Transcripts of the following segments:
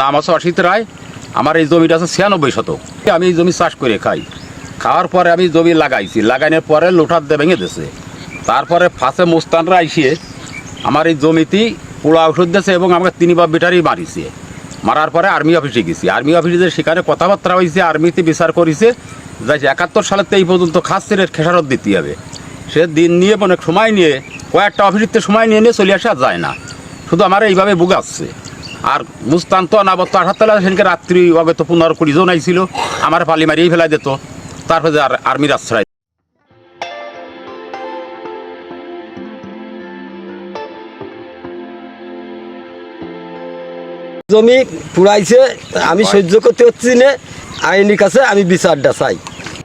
নাম আছে অসিত রায়। আমার এই জমিটা আছে ছিয়ানব্বই শতক। আমি এই জমি চাষ করে খাই। খাওয়ার পরে আমি জমি লাগাইছি। লাগানোর পরে লোটার দিয়ে ভেঙে দিছে তারপরে ফাঁসে মুস্তানরা আইসিয়ে আমার এই জমিতেই পোড়া ওষুধ দিয়েছে এবং আমাকে তিনবার বেটারি মারিছে। মারার পরে আর্মি অফিসে গেছি। আর্মি অফিসে সেখানে কথাবার্তা হয়েছে, আর্মিতে বিচার করেছে, যাই একাত্তর সালের এই পর্যন্ত খাসের খেসারত দিতে হবে। সে দিন নিয়ে অনেক সময় নিয়ে, কয়েকটা অফিসিতে সময় নিয়ে নিয়ে চলে আসা যায় না। শুধু আমার এইভাবে বুগাচ্ছে আর মুস্তান তো অনাবত্ত আঠাত্তর সেদিনকে রাত্রি হবে তো পনেরো কুড়ি জন আইছিল। আমার পালি মারিয়েই ফেলাই দিত। তারপরে আর আর্মির আশ্রয়। জমি পুরাইছে আমি সহ্য করতে পারছি না। আইনের কাছে আমি বিচারটা চাই।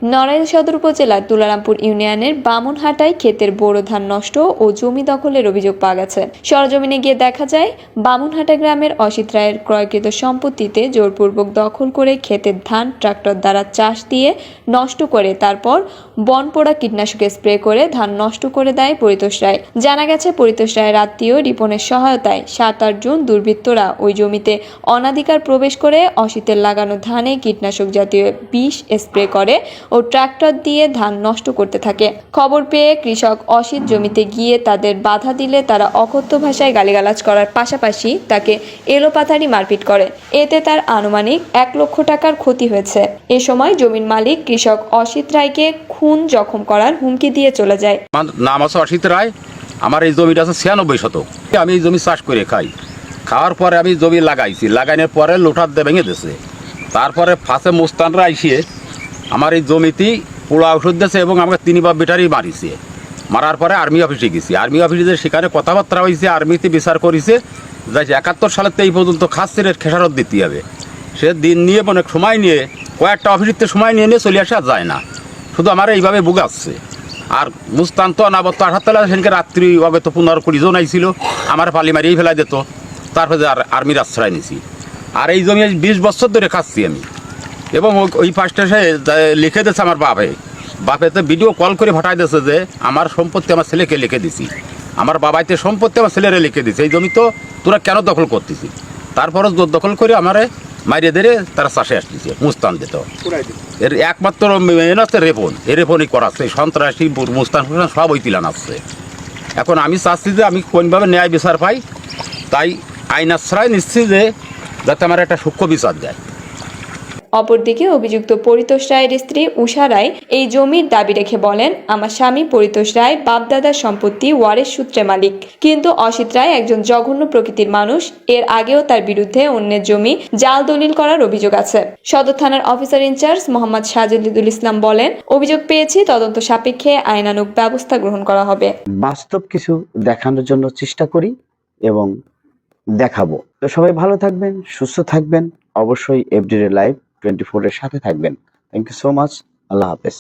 নড়াইল সদর উপজেলার তুলারামপুর ইউনিয়নের বামুনহাটায় ক্ষেতের বোরো ধান নষ্ট ও জমি দখলের অভিযোগ পাওয়া গেছে। সরজমিনে গিয়ে দেখা যায়, বামুনহাটা গ্রামের অসিত রায়ের ক্রয়কৃত সম্পত্তিতে জোরপূর্বক দখল করে ক্ষেতের ধান ট্রাক্টর দ্বারা চাষ দিয়ে নষ্ট করে তারপর বনপোড়া কীটনাশকে স্প্রে করে ধান নষ্ট করে দেয় পরিতোষ রায়। জানা গেছে, পরিতোষ রায়ের আত্মীয় রিপনের সহায়তায় সাত আট জন দুর্বৃত্তরা ওই জমিতে অনাধিকার প্রবেশ করে অসিতের লাগানো ধানে কীটনাশক জাতীয় বিষ স্প্রে করে ও ট্রাক্টর দিয়ে ধান নষ্ট করতে থাকে। খবর পেয়ে কৃষক অসিত জমিতে গিয়ে তাদের বাধা দিলে তারা অকথ্য ভাষায় গালিগালাজ করার পাশাপাশি তাকে এলোপাথারি মারপিট করে। এতে তার আনুমানিক এক লক্ষ টাকার ক্ষতি হয়েছে। এ সময় জমির মালিক কৃষক অসিত রায়কে খুন জখম করার হুমকি দিয়ে চলে যায়। নাম আছে অসিত রায়। আমার এই জমিটা আছে ছিয়ানব্বই শতক। আমি এই জমি চাষ করে খাই। খাওয়ার পরে আমি জমি লাগাইছি। লাগানোর পরে লোটার দিয়ে ভেঙে দিছে তারপরে ফাঁসে মুস্তানরা আইসিয়ে আমার এই জমিতেই পোড়া ওষুধ দিয়েছে এবং আমাকে তিনবার বেটারি মারিছে। মারার পরে আর্মি অফিসে গেছি। আর্মি অফিসে সেখানে কথাবার্তা হয়েছে, আর্মিতে বিচার করেছে যাই একাত্তর সালের এই পর্যন্ত খাসের খেসারত দিতে হবে। সে দিন নিয়ে অনেক সময় নিয়ে, কয়েকটা অফিসিতে সময় নিয়ে নিয়ে চলে আসা যায় না। শুধু আমার এইভাবে বুগাচ্ছে আর মুস্তান তো অনাবত্ত আঠাত্তর সেদিনকে রাত্রি হবে তো পনেরো কুড়ি জন আইছিল, আমার পালি মারিয়েই ফেলাই দিত। তারপরে আর আর্মির আশ্রয় নিছি। আর এই জমি বিশ বছর ধরে খাচ্ছি আমি। এবং ওই পাশটা সে লিখে দিয়েছে আমার বাপে। বাপে তো ভিডিও কল করে ফাটাই দিয়েছে যে আমার সম্পত্তি আমার ছেলেকে লিখে দিছি। আমার বাবাইতে সম্পত্তি আমার ছেলেরে লিখে দিছে। এই জমি তো তোরা কেন দখল করতেছি তারপরে দখল করে আমারে মারিয়ে ধরে তারা চাষে আসতেছে মুস্তান দিত। এর একমাত্র মেন আছে রেপন। এই রেপনই করাচ্ছে। সন্ত্রাসী মুস্তান ফুস্তান সব ওই তিলান আসছে। এখন আমি চাচ্ছি যে আমি কোনভাবে ন্যায় বিচার পাই তাই আইন আশ্রয় নিচ্ছি যে যাতে আমার একটা সূক্ষ্ম বিচার দেয় অপরদিকে অভিযুক্ত পরিতোষ রায়ের স্ত্রী উষা রায় এই জমির দাবি রেখে বলেন, আমার স্বামী পরিতোষ রায় বাপদাদার সম্পত্তি ওয়ারের সূত্রে মালিক। কিন্তু অসিত রায় একজন জঘন্য প্রকৃতির মানুষ। এর আগেও তার বিরুদ্ধে অন্যের জমি জাল দলিল করার অভিযোগ আছে। সদর থানার officer in charge Mohammad Sajidul Islam বলেন, অভিযোগ পেয়েছি, তদন্ত সাপেক্ষে আইনানুগ ব্যবস্থা গ্রহণ করা হবে। বাস্তব কিছু দেখানোর জন্য চেষ্টা করি এবং দেখাবো। তো সবাই ভালো থাকবেন, সুস্থ থাকবেন। অবশ্যই এফডিরে লাইভ টোয়েন্টি ফোরের সাথে থাকবেন। থ্যাংক ইউ সো মাচ আল্লাহ হাফেজ।